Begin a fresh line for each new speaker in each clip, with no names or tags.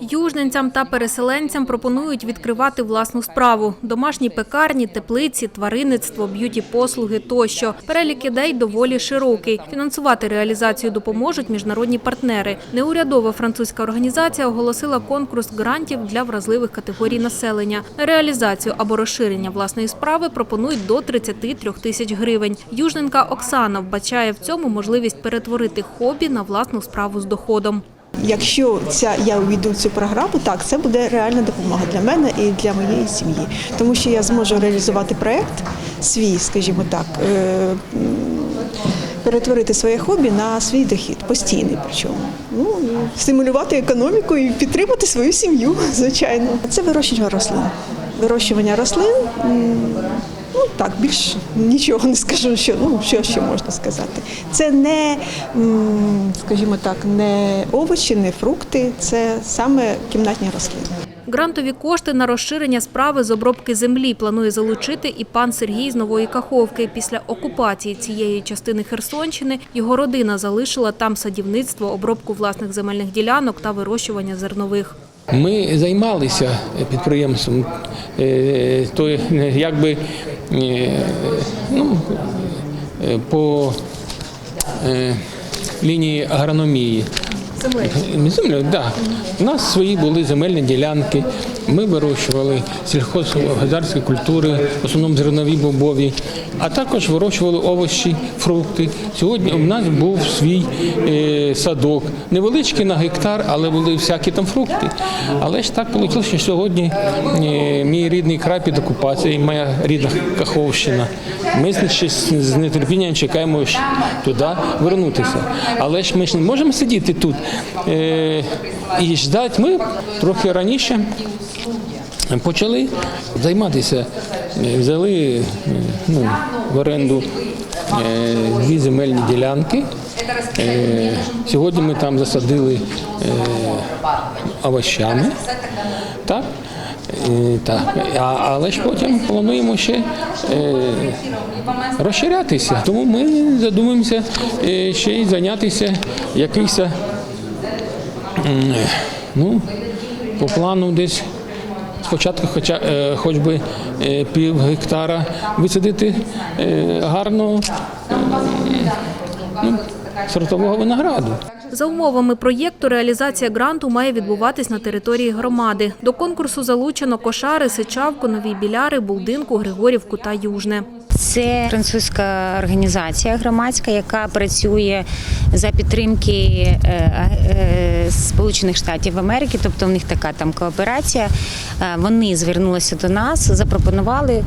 Южненцям та переселенцям пропонують відкривати власну справу: домашні пекарні, теплиці, тваринництво, б'юті-послуги тощо. Перелік ідей доволі широкий. Фінансувати реалізацію допоможуть міжнародні партнери. Неурядова французька організація оголосила конкурс грантів для вразливих категорій населення. На реалізацію або розширення власної справи пропонують до 33 тисяч гривень. Южненка Оксана вбачає в цьому можливість перетворити хобі на власну справу з доходом.
Якщо ця я увійду цю програму, так це буде реальна допомога для мене і для моєї сім'ї, тому що я зможу реалізувати проект свій, скажімо так, е, перетворити своє хобі на свій дохід, постійний причому. Ну стимулювати економіку і підтримати свою сім'ю, звичайно. Це вирощування рослин. Вирощування рослин. Так, більш нічого не скажу, що ну що ще можна сказати. Це не, скажімо так, не овочі, не фрукти, це саме кімнатні рослини.
Грантові кошти на розширення справи з обробки землі планує залучити і пан Сергій з Нової Каховки. Після окупації цієї частини Херсонщини його родина залишила там садівництво, обробку власних земельних ділянок та вирощування зернових.
Ми займалися підприємством, е, то е, якби е, ну, е, по е, лінії агрономії. Землею, да. У нас свої були земельні ділянки. Ми вирощували сільхозгосподарські культури, в основному зернові бобові, а також вирощували овочі, фрукти. Сьогодні у нас був свій е, садок, невеличкий на гектар, але були всякі там фрукти. Але ж так вийшло, що сьогодні е, мій рідний край під окупацією, моя рідна Каховщина. Ми з з нетерпінням чекаємо туди вернутися. Але ж ми ж не можемо сидіти тут е, і ждати. Ми трохи раніше почали займатися. Е, Взяли е, ну, в оренду е, дві земельні ділянки. Сьогодні ми там засадили овощами. Так? Так, але ж потім плануємо ще розширятися. Тому ми задумаємося ще й зайнятися якийсь, ну, по плану десь спочатку хоча, е, хоч би е, пів гектара висадити е, гарного ну, сортового винограду.
За умовами проєкту реалізація гранту має відбуватись на території громади. До конкурсу залучено Кошари, Сичавку, Нові Біляри, Булдинку, Григорівку та Южне.
Це французька організація громадська, яка працює за підтримки е, е, Сполучених Штатів Америки, тобто в них така там кооперація. Е, Вони звернулися до нас, запропонували, е,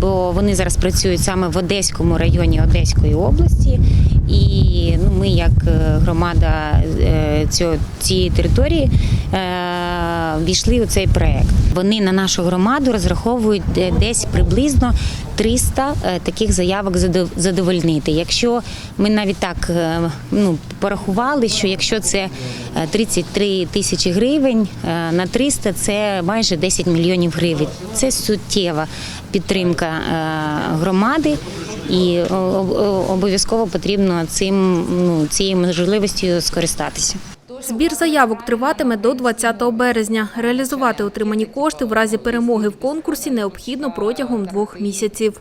бо вони зараз працюють саме в Одеському районі Одеської області. І ну, ми, як е, громада е, цієї території, е, війшли у цей проект. Вони на нашу громаду розраховують десь приблизно 300 е, таких заявок задов- задовольнити. Якщо ми навіть так е, ну, порахували, що якщо це е, 33 тисячі гривень е, на 300 це майже 10 мільйонів гривень. Це суттєва підтримка е, громади. І обов'язково потрібно цим ну цією можливістю скористатися.
Збір заявок триватиме до 20 березня. Реалізувати отримані кошти в разі перемоги в конкурсі необхідно протягом двох місяців.